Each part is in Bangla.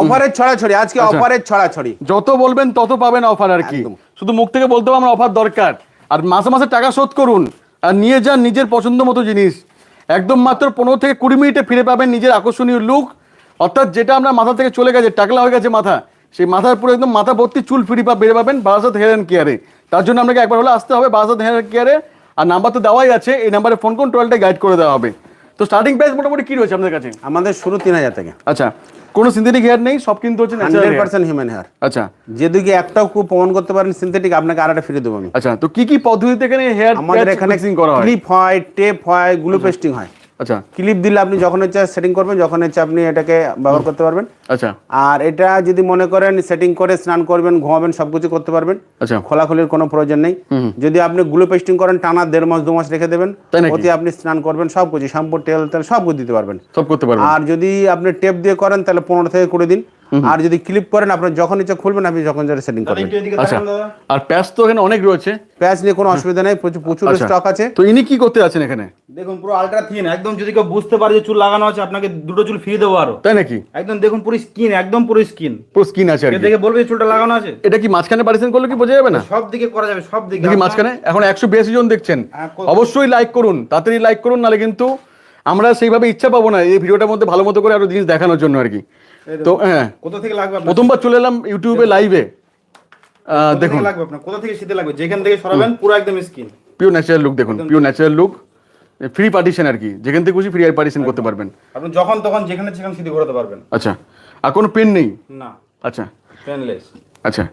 অফারের ছড়াছড়ি আজকে আচ্ছা। অফারের ছড়াছড়ি। যত বলবেন তত পাবেন অফার আর কি। শুধু মুখ থেকে বলতে আমার অফার দরকার। আর মাসে মাসে টাকা শোধ করুন। আর নিয়ে যান নিজের পছন্দ মতো জিনিস। একদম মাত্র পনেরো থেকে কুড়ি মিনিটে ফিরে পাবেন নিজের আকর্ষণীয় লুক অর্থাৎ যেটা আপনার মাথা থেকে চলে গেছে টাকলা হয়ে গেছে মাথা সেই মাথার পুরো একদম মাথা ভর্তি চুল ফিরি পা বেড়ে পাবেন বারাসাত হেয়ার অ্যান্ড কেয়ারে। তার জন্য আপনাকে একবার হলে আসতে হবে বারাসাত হেয়ার অ্যান্ড কেয়ারে। আর নাম্বার তো দেওয়াই আছে এই নাম্বারে ফোন করুন টোটালটা গাইড করে দেওয়া হবে। তো স্টার্টিং প্রাইস মোটামুটি কি রয়েছে আপনাদের কাছে? আমাদের শুরু তিন হাজার থেকে। আচ্ছা কোনো সিনথেটিক হেয়ার নেই সব কিন্তু হচ্ছে হান্ড্রেড পার্সেন্ট হিউম্যান হেয়ার আচ্ছা। যেদিকে একটাও খুব প্রমাণ করতে পারেন সিনথেটিক আপনাকে আর একটা ফিরে দেবো আমি। আচ্ছা তো কি কি পদ্ধতিতে এখানে হেয়ার আমাদের এখানে করা হয়? ক্লিপ হয় টেপ হয় গ্লু পেস্টিং হয়। আচ্ছা। ক্লিপ দিলে আপনি যখন ইচ্ছা সেটিং করবেন যখন ইচ্ছা আপনি এটাকে ব্যবহার করতে পারবেন। আচ্ছা। আর এটা যদি মনে করেন সেটিং করে স্নান করবেন ঘুমাবেন সবকিছু করতে পারবেন। আচ্ছা। খোলাখুলির কোনো প্রয়োজন নেই। যদি আপনি গ্লু পেস্টিং করেন টানা দেড় মাস দু মাস রেখে দেবেন। প্রতি আপনি স্নান করবেন সব কিছু শ্যাম্পু তেল তেল সব দিতে পারবেন। সব করতে পারবেন। আর যদি আপনি টেপ দিয়ে করেন তাহলে পনেরো থেকে কুড়ি দিন। আর যদি ক্লিপ করেন আপনার যখন ইচ্ছা খুলবেন আপনি যখন যারা সেটিং করবেন। আচ্ছা। আর প্যাচ তো এখানে অনেক রয়েছে। প্যাচ নিয়ে কোনো অসুবিধা নেই প্রচুর প্রচুর আচ্ছা। স্টক আছে। তো ইনি কি করতে যাচ্ছেন এখানে? দেখুন পুরো আলট্রা থিন একদম যদি কেউ বুঝতে পারে যে চুল লাগানো আছে আপনাকে দুটো চুল ফ্রি দেবো আরও। তাই নাকি? একদম দেখুন পুরো স্কিন একদম পুরো স্কিন পুরো স্কিন আছে আর দেখে বলবে চুলটা লাগানো আছে? এটা কি মাঝখানে পারিশন করলে কি বোঝা যাবে না? সব দিকে করা যাবে সব দিকে। দেখি মাঝখানে? এখন একশো বিরাশি জন দেখছেন। হ্যাঁ, অবশ্যই লাইক করুন তাড়াতাড়ি লাইক করুন নাহলে কিন্তু আমরা সেইভাবে ইচ্ছা পাবো না এই ভিডিওটার মধ্যে ভালো মতো করে আরও জিনিস দেখানোর জন্য আর কি। তো হ্যাঁ। কোথা থেকে লাগবে প্রথমবার চলে এলাম ইউটিউবে লাইভে দেখুন। লাগবে আপনার? কোথা থেকে শীতে লাগবে? যেখান থেকে সরাবেন পুরো একদম স্কিন পিওর ন্যাচারাল লুক দেখুন pure natural look free partition আর কি। যেখান থেকে খুশি ফ্রি পার্টিশন করতে পারবেন। আপনি যখন তখন যেখানে সেখানে শীতে ঘোরাতে পারবেন। আচ্ছা আর কোনো পেন নেই? না। আচ্ছা। পেনলেস আচ্ছা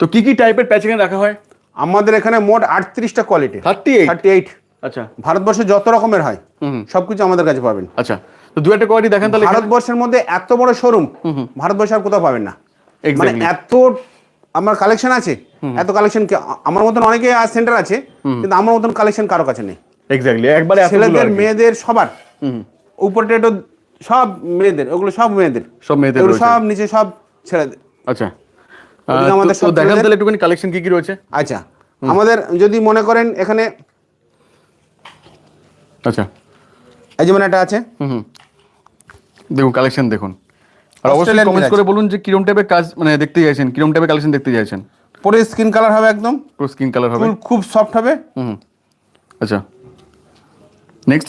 তো কি কি টাইপের প্যাচ এখানে রাখা হয়? আমাদের এখানে মোট আটত্রিশটা quality thirty eight thirty eight আচ্ছা। ভারতবর্ষে যত রকমের হয় হুম। সবকিছু আমাদের কাছে পাবেন। আচ্ছা তো দু একটা কোয়ালিটি দেখেন তাহলে ভারতবর্ষের মধ্যে এত বড় শোরুম ভারতবর্ষে আর কোথাও পাবেন না। মানে এত আমার কালেকশন আছে এত কালেকশন আমার মতন অনেকে সেন্টার আছে কিন্তু আমার মতন কালেকশন কারও কাছে নেই। এক্স্যাক্টলি একবারে ছেলেদের মেয়েদের সবার। উপরে সব মেয়েদের ওগুলো সব মেয়েদের। সব মেয়েদের সব নিচে সব ছেলেদের। আচ্ছা। আমাদের দেখান তাহলে একটুখানি কালেকশন কি কি রয়েছে? আচ্ছা। আমাদের যদি মনে করেন এখানে আচ্ছা। এই যেমন একটা আছে। হুম হুম। দেখুন কালেকশন দেখুন। আর অবশ্যই কমেন্টস করে বলুন যে কিরম টাইপের কাজ মানে দেখতে চাইছেন কিরম টাইপের কালেকশন দেখতে চাইছেন? পরে স্কিন কালার হবে একদম। পুরো স্কিন কালার হবে। খুব সফট হবে। হুম। আচ্ছা। নেক্সট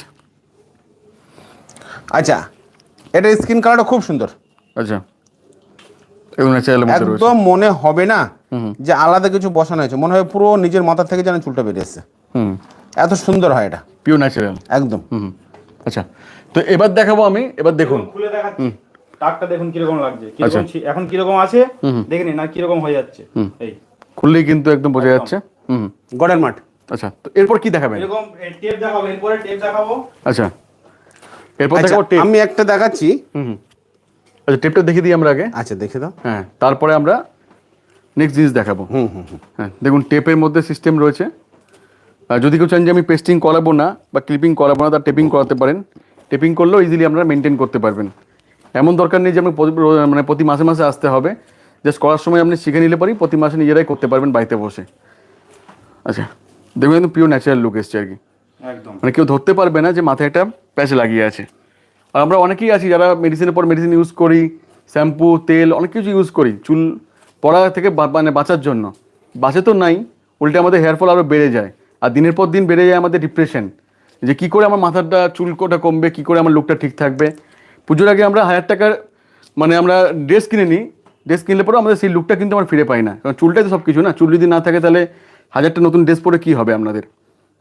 আচ্ছা এটা স্কিন কালারটা খুব সুন্দর। আচ্ছা। একদম মনে হবে না যে আলাদা কিছু বসানো হয়েছে। মনে হয় পুরো নিজের মাথা থেকে যেন চুলটা বেরিয়ে এসছে। হুম। এত সুন্দর হয় এটা। পিওর ন্যাচারাল একদম। হুম। আচ্ছা তো এবার দেখাবো আমি এবার দেখুন। খুলে দেখাচ্ছি। টাকটা দেখুন কীরকম লাগছে আচ্ছা। কীরকম এখন কীরকম আছে দেখে নিন না কীরকম হয়ে যাচ্ছে। এই। খুললেই কিন্তু একদম বোঝা যাচ্ছে। হুম। গড়ের মাঠ। আচ্ছা তো এরপর কি দেখাবেন? এরকম টেপ দেখাবো এরপরে টেপ দেখাবো। আচ্ছা এরপর আচ্ছা দেখাবো টেপ আমি একটা দেখাচ্ছি। হুম। আচ্ছা টেপটা দেখিয়ে দিই আমরা আগে। আচ্ছা দেখে দাও। হ্যাঁ তারপরে আমরা নেক্সট জিনিস দেখাবো। হুম হুম হুম। হ্যাঁ দেখুন টেপের মধ্যে সিস্টেম রয়েছে। যদি কেউ চান যে আমি পেস্টিং করাবো না বা ক্লিপিং করাবো না তার টেপিং করাতে পারেন। টেপিং করলেও ইজিলি আপনারা মেনটেন করতে পারবেন। এমন দরকার নেই যে আপনি মানে প্রতি মাসে মাসে আসতে হবে। জাস্ট করার সময় আপনি শিখে নিলে পারি প্রতি মাসে নিজেরাই করতে পারবেন বাড়িতে বসে। আচ্ছা দেখুন একদম পিওর ন্যাচারাল লুক এসছে আর কি। একদম। মানে কেউ ধরতে পারবে না যে মাথায় একটা প্যাচ লাগিয়ে আছে। আর আমরা অনেকেই আছি যারা মেডিসিনের পর মেডিসিন ইউজ করি শ্যাম্পু তেল অনেক কিছু ইউজ করি চুল পড়া থেকে মানে বাঁচার জন্য। বাঁচে তো নাই উল্টে আমাদের হেয়ার ফল আরও বেড়ে যায়। আর দিনের পর দিন বেড়ে যায় আমাদের ডিপ্রেশন যে কি করে আমার মাথাটা চুলকোটা কমবে কি করে আমার লুকটা ঠিক থাকবে। পুজোর আগে আমরা হাজার টাকার মানে আমরা ড্রেস কিনে নিই। ড্রেস কিনলে পরেও আমাদের সেই লুকটা কিন্তু আমরা ফিরে পাই না। কারণ চুলটাই তো সব কিছু না। চুল যদি না থাকে তাহলে হাজারটা নতুন ড্রেস পরে কী হবে আপনাদের?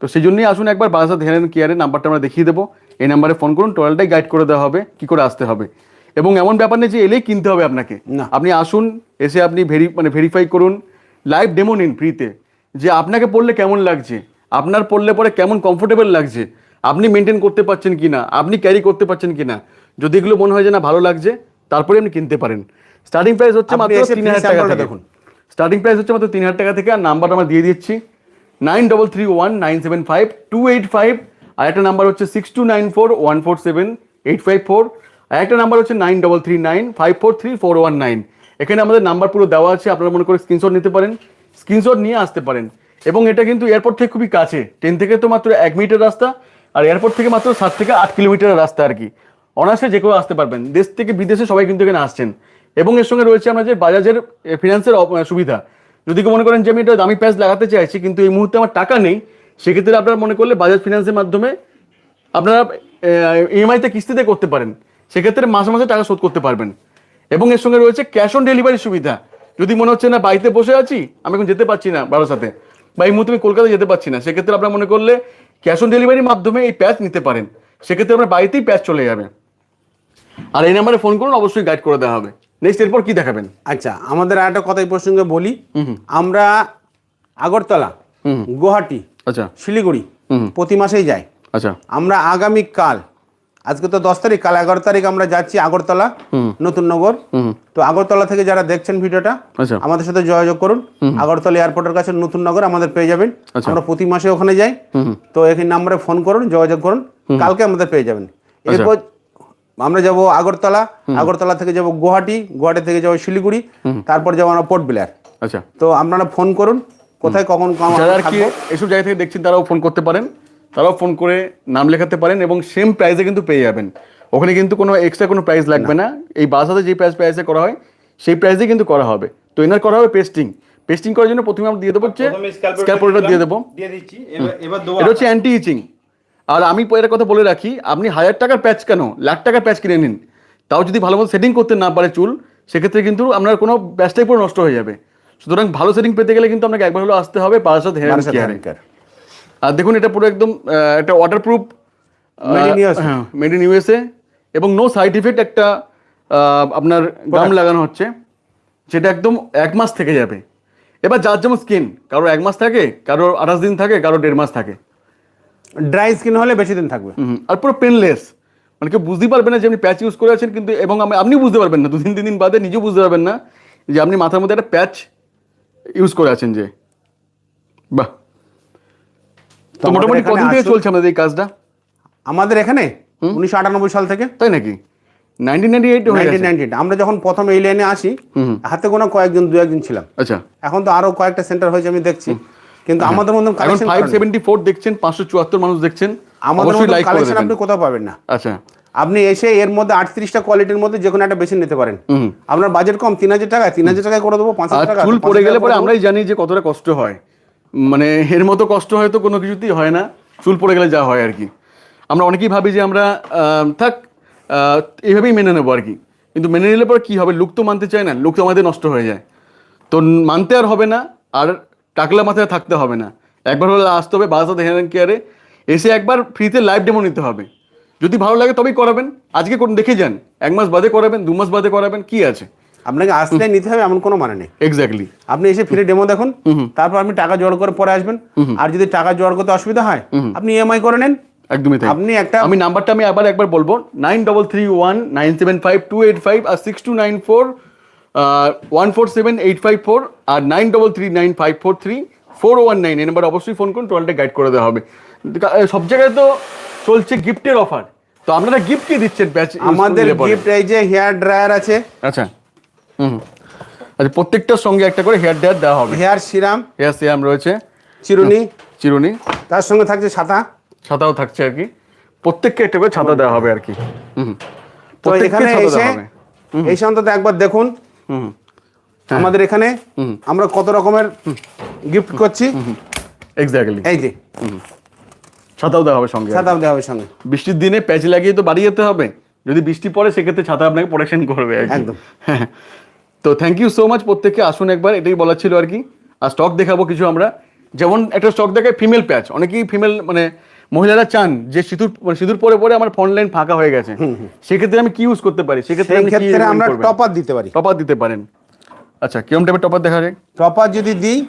তো সেই জন্যই আসুন একবার বারাসাত হেয়ার অ্যান্ড কেয়ারের নাম্বারটা আমরা দেখিয়ে দেবো। এই নাম্বারে ফোন করুন টোটালটাই গাইড করে দেওয়া হবে কী করে আসতে হবে। এবং এমন ব্যাপার নেই যে এলেই কিনতে হবে আপনাকে। না। আপনি আসুন এসে আপনি ভেরি মানে ভেরিফাই করুন। লাইভ ডেমো নিন ফ্রিতে যে আপনাকে পড়লে কেমন লাগছে আপনার পড়লে পরে কেমন কমফোর্টেবল লাগছে আপনি মেনটেন করতে পারছেন কি না আপনি ক্যারি করতে পারছেন কি না যদি এগুলো মনে হয় যে না ভালো লাগছে তারপরে আপনি কিনতে পারেন। স্টার্টিং প্রাইস হচ্ছে মাত্র তিন হাজার টাকা দেখুন। স্টার্টিং প্রাইস হচ্ছে মাত্র তিন হাজার টাকা থেকে আর নাম্বার আমরা দিয়ে দিচ্ছি nine double three one nine seven five two eight five আর একটা নাম্বার হচ্ছে six two nine four one four seven eight five four আর একটা নাম্বার হচ্ছে nine double three nine five four three four one nine এখানে আমাদের নাম্বার পুরো দেওয়া আছে আপনারা মনে করে স্ক্রিনশট নিতে পারেন। স্ক্রিনশট নিয়ে আসতে পারেন। এবং এটা কিন্তু এয়ারপোর্ট থেকে খুবই কাছে। ট্রেন থেকে তো মাত্র এক মিনিটের রাস্তা, আর এয়ারপোর্ট থেকে মাত্র সাত থেকে আট কিলোমিটারের রাস্তা আর কি। অনার্সে যে কেউ আসতে পারবেন। দেশ থেকে বিদেশে সবাই কিন্তু এখানে আসছেন। এবং এর সঙ্গে রয়েছে আমরা যে বাজাজের ফিনান্সের সুবিধা। যদি কেউ মনে করেন যে আমি এটা দামি প্যাচ লাগাতে চাইছি, কিন্তু এই মুহূর্তে আমার টাকা নেই, সেক্ষেত্রে আপনারা মনে করলে বাজাজ ফিনান্সের মাধ্যমে আপনারা ইএমআইতে কিস্তিতে করতে পারেন। সেক্ষেত্রে মাসে মাসে টাকা শোধ করতে পারবেন। এবং এর সঙ্গে রয়েছে ক্যাশ অন ডেলিভারি সুবিধা। যদি মনে হচ্ছে না বাড়িতে বসে আছি আমি এখন যেতে পারছি না বারাসাতে বা এই মুহূর্তে আমি কলকাতা যেতে পারছি না। সেক্ষেত্রে আপনার মনে করলে ক্যাশ অন ডেলিভারির মাধ্যমে এই প্যাচ নিতে পারেন। সেক্ষেত্রে আপনার বাড়িতেই প্যাচ চলে যাবে। আর এই নাম্বারে ফোন করুন অবশ্যই গাইড করে দেওয়া হবে। নেক্সট এরপর কি দেখাবেন? আচ্ছা আমাদের আর একটা কথা এই প্রসঙ্গে বলি। আমরা আগরতলা গুয়াহাটি আচ্ছা। শিলিগুড়ি প্রতি মাসেই যাই। আচ্ছা। আমরা আগামী কাল আজকে তো দশ তারিখ কাল এগারো তারিখ আমরা যাচ্ছি আগরতলা নতুন নগর। তো আগরতলা থেকে যারা দেখছেন ভিডিওটা আচ্ছা। আমাদের সাথে যোগাযোগ করুন। আগরতলা এয়ারপোর্টের কাছে নতুন নগর আমাদের পেয়ে যাবেন। আচ্ছা। আমরা প্রতি মাসে ওখানে যাই। তো এই নাম্বারে ফোন করুন যোগাযোগ করুন। কালকে আমাদের পেয়ে যাবেন। আচ্ছা। এরপর আমরা যাব আগরতলা। আগরতলা থেকে যাব গুয়াহাটি গুয়াহাটি থেকে যাব শিলিগুড়ি। তারপর যাব আমরা পোর্ট ব্লেয়ার আচ্ছা। তো আপনারা ফোন করুন কোথায় কখন কখন যারা আর কি এসব জায়গা থেকে দেখছেন তারাও ফোন করতে পারেন। তারাও ফোন করে নাম লেখাতে পারেন এবং সেম প্রাইসে কিন্তু পেয়ে যাবেন। ওখানে কিন্তু কোনো এক্সট্রা কোনো প্রাইস লাগবে না। এই বাসাতে যে প্রাইস প্রাইসে করা হয় সেই প্রাইসে কিন্তু করা হবে। তো এনার করা হবে পেস্টিং পেস্টিং করার জন্য প্রথমে আমরা দিয়ে দেবো হচ্ছে প্রথমে স্ক্যালপোলটা দিয়ে দেবো। দিয়ে দিচ্ছি। এবার এবার এটা হচ্ছে অ্যান্টি ইচিং আর আমি এর কথা বলে রাখি আপনি হাজার টাকার প্যাচ কেন? লাখ টাকার প্যাচ কিনে নিন। তাও যদি ভালো মতো সেটিং করতে না পারে চুল সেক্ষেত্রে কিন্তু আপনার কোনো প্যাচটাই পুরো নষ্ট হয়ে যাবে। সুতরাং ভালো সেটিং পেতে গেলে কিন্তু আপনাকে একবার হলো আসতে হবে হেয়ার কেয়ারে Hair Care। আর দেখুন এটা পুরো একদম একটা ওয়াটারপ্রুফ মেড ইন ইউএসএ এবং নো সাইড ইফেক্ট একটা আপনার গাম লাগানো হচ্ছে যেটা একদম এক মাস থেকে যাবে। এবার যার যেমন স্কিন কারও এক মাস থাকে কারও আঠাশ দিন থাকে কারোর দেড় মাস থাকে। ড্রাই স্কিন হলে বেশি দিন থাকবে। আর পুরো পেনলেস মানে কেউ বুঝতেই পারবেন না যে আপনি প্যাচ ইউজ করে আছেন কিন্তু এবং আপনি বুঝতে পারবেন না দু তিন তিন দিন বাদে নিজেও বুঝতে পারবেন না যে আপনি মাথার মধ্যে একটা প্যাচ ইউজ করে আছেন যে। বাহ! তো মোটামুটি কদিন থেকে চলছে আমাদের এই কাজটা? আমাদের এখানে? উনিশশো আটানব্বই সাল থেকে। তাই নাকি? হয়ে আমরা যখন প্রথম এই লাইনে আসি হাতে কোনো কয়েকজন দু একজন ছিলাম। আচ্ছা। এখন তো আরও কয়েকটা সেন্টার হয়েছে আমি দেখছি। কিন্তু আমাদের মতন এখন কালেকশন ফাইভ সেভেন্টি ফোর দেখছেন পাঁচশো চুয়াত্তর মানুষ দেখছেন আমাদের কালেকশন আপনি কোথাও পাবেন না। আচ্ছা। আপনি এসে এর মধ্যে আটত্রিশটা কোয়ালিটির মধ্যে যে কোনো একটা বেছে নিতে পারেন। আপনার বাজেট কম তিন হাজার টাকা তিন হাজার টাকায় করে দেবো পাঁচ হাজার টাকা চুল পড়ে গেলে পরে আমরাই জানি যে কতটা কষ্ট হয়। মানে এর মতো কষ্ট হয়তো কোনো কিছুতেই হয় না। চুল পড়ে গেলে যা হয় আর কি। আমরা অনেকেই ভাবি যে আমরা থাক এইভাবেই মেনে নেব আর কি। কিন্তু মেনে নিলে পর কী হবে? লুক তো মানতে চায় না। লুক তো আমাদের নষ্ট হয়ে যায়। তো মানতে আর হবে না, আর টাকলা মাথায় থাকতে হবে না। একবার হলে আসতে হবে বাসাতে হেয়ার কেয়ারে এসে একবার ফ্রিতে লাইভ ডেমো নিতে হবে। যদি ভালো লাগে তবেই করাবেন। আজকে দেখে যান। এক মাস বাদে করাবেন, দু মাস বাদে করাবেন, কি আছে? আপনাকে আসলে নিতে হবে এমন কোনো মানে নেই। এক্স্যাক্টলি আপনি এসে ফিরে ডেমো দেখুন তারপর আপনি টাকা জোগাড় করে পরে আসবেন। আর যদি টাকা জোগাড় করতে অসুবিধা হয় আপনি ইএমআই করে নেন। একদমই তাই। আপনি একটা আমি নাম্বারটা আমি আবার একবার বলব nine double three one nine seven five two eight five আর six two nine four one four seven eight five four আর nine double three nine five four three four one nine এই নাম্বার অবশ্যই ফোন করুন টোটালটা গাইড করে দেওয়া হবে। সব জায়গায় তো চলছে গিফটের অফার তো আপনারা গিফট কি দিচ্ছেন ব্যাচ আমাদের গিফট এই যে হেয়ার ড্রায়ার আছে। আচ্ছা। হুম। আচ্ছা প্রত্যেকটার সঙ্গে একটা করে হেয়ার ড্রায়ার দেওয়া হবে। হেয়ার সিরাম হেয়ার সিরাম রয়েছে। চিরুনি। চিরুনি। তার সঙ্গে থাকছে ছাতা। ছাতাও থাকছে আর কি। প্রত্যেককে একটা করে ছাতা দেওয়া হবে আর কি। হুম হুম। তো এখানে এসে এই অন্তত একবার দেখুন। হুম হুম। আমাদের এখানে আমরা কত রকমের গিফট করছি। এক্স্যাক্টলি এই যে। ছাতাও দেওয়া হবে সঙ্গে ছাতাও দেওয়া হবে সঙ্গে। বৃষ্টির দিনে প্যাচ লাগিয়ে তো বাড়ি যেতে হবে। যদি বৃষ্টি পড়ে সেক্ষেত্রে ছাতা আপনাকে প্রোটেকশন করবে। একদম। তো থ্যাংক ইউ সো মাচ প্রত্যেককে। আসুন একবার এটাই বলার ছিল আর কি। আর স্টক দেখাবো কিছু আমরা। যেমন একটা স্টক দেখায় ফিমেল প্যাচ অনেকেই ফিমেল মানে মহিলারা চান যে সিঁদুর মানে সিঁদুর পরে পরে আমার ফোন লাইন ফাঁকা হয়ে গেছে। সেক্ষেত্রে আমি কি ইউজ করতে পারি? সেক্ষেত্রে আমরা? টপার দিতে পারি। টপার দিতে পারেন। আচ্ছা কিরম টাইপের টপার দেখা যায়? টপার যদি দিই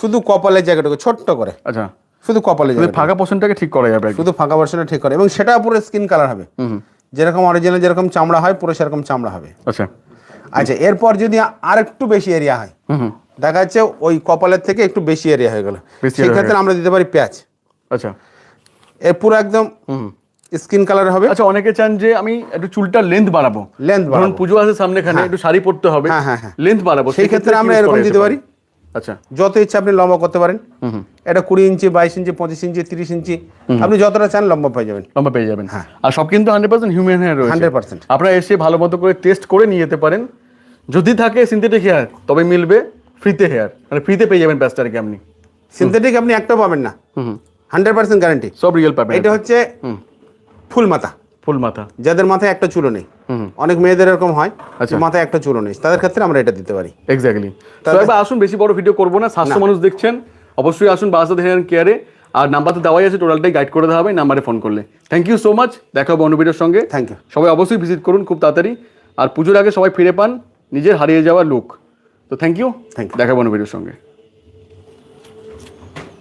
শুধু কপালের জায়গাটুকু ছোট্ট করে। আচ্ছা। শুধু কপালের তাহলে জায়গাটা ফাঁকা পোর্শনটাকে ঠিক করা যাবে। শুধু ফাঁকা ভার্সনটা ঠিক করে। এবং সেটা পুরো স্কিন কালার হবে। যেরকম অরিজিনাল যেরকম চামড়া হয় পুরো সেরকম চামড়া হবে। আচ্ছা। আচ্ছা এরপর যদি আর একটু বেশি এরিয়া হয় দেখা যাচ্ছে ওই কপালের থেকে একটু বেশি এরিয়া হয়ে গেল। বেশি সেই ক্ষেত্রে আমরা দিতে পারি পেঁয়াজ আচ্ছা। এর পুরো একদম স্কিন কালার হবে। আচ্ছা অনেকে চান যে আমি একটু চুলটা লেন্থ বাড়াবো। লেন্থ বাড়াবো। পুজো আছে সামনেখানে একটু শাড়ি পরতে হবে। হ্যাঁ, হ্যাঁ, হ্যাঁ। লেন্থ বাড়াবো সেই ক্ষেত্রে আমরা এরকম দিতে পারি। আচ্ছা। যত ইচ্ছা আপনি লম্বা করতে পারেন। এটা কুড়ি ইঞ্চি বাইশ ইঞ্চি পঁচিশ ইঞ্চি তিরিশ ইঞ্চি আপনি যতটা চান লম্বা পেয়ে যাবেন। লম্বা পেয়ে যাবেন। হ্যাঁ। আর সব কিন্তু হান্ড্রেড পার্সেন্ট হিউম্যান হেয়ার রয়েছে। 100% আপনারা এসে ভালো মতো করে টেস্ট করে নিয়ে যেতে পারেন। যদি থাকে সিনথেটিক হেয়ার তবে মিলবে ফ্রিতে হেয়ার মানে ফ্রিতে পেয়ে যাবেন প্যাচটা আর কি আপনি। সিনথেটিক আপনি একটাও পাবেন না। হুম হান্ড্রেড পার্সেন্ট গ্যারান্টি সব রিয়েল পাবেন। এটা হচ্ছে ফুল মাথা। ফুল মাথা। যাদের মাথায় একটা চুলো নেই। অনেক মেয়েদের এরকম হয় আচ্ছা। মাথায় একটা চুলো নেই। তাদের ক্ষেত্রে আমরা এটা দিতে পারি। এক্স্যাক্টলি আসুন বেশি বড় ভিডিও করব না। সাতশো মানুষ দেখছেন অবশ্যই আসুন বাসাদ হেয়ার কেয়ারে আর নাম্বার তো দেওয়াই আছে টোটালটাই গাইড করে দেওয়া হবে নাম্বারে ফোন করলে। থ্যাংক ইউ সো মাচ দেখা হবে অন্য ভিডিওর সঙ্গে। থ্যাংক ইউ সবাই অবশ্যই ভিজিট করুন খুব তাড়াতাড়ি। আর পুজোর আগে সবাই ফিরে পান। নিজের হারিয়ে যাওয়া লোক। তো থ্যাংক ইউ থ্যাংক ইউ দেখাবো ভিডিওর সঙ্গে।